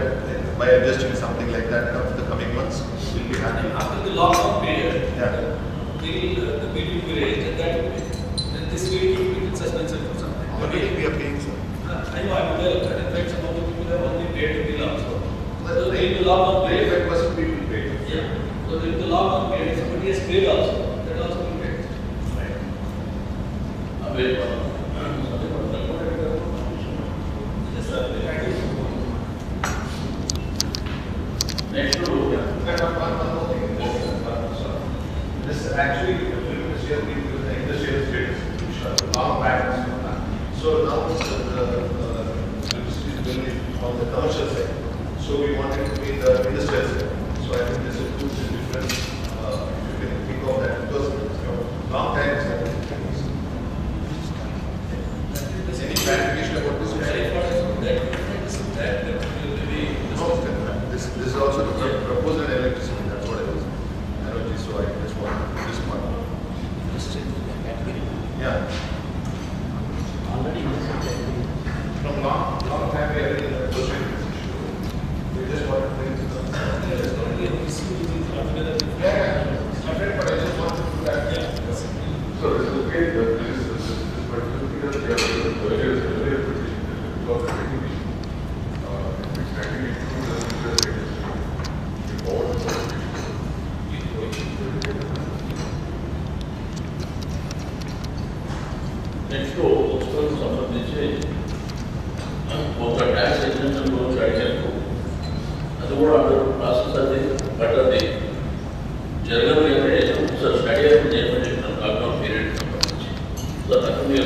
that by adjusting something like that of the coming months. We'll be happy. And after the lockdown period, Yeah. till uh, the bill will be raised, and that will be, then this will be in suspension for some time. Already we are paying, sir. Uh, I know, I'm aware of that, in fact, some of the people have only paid the bill also. Well, So during the lockdown period, Eighty-five percent people pay. yeah, so during the lockdown period, somebody has paid also, that also will be paid. Yes, sir. Next to, And one, one, one more thing, this, uh, sorry. This actually, the film industry, we the industrial status, which are long back. So now, uh, the, uh, electricity is mainly on the commercial side. So we wanted to be the industrial side. So I think this is two different, uh, study అయిపోయింది ఏమని చెప్పినాం lockdown period సంబంధించి so నాకు మీరు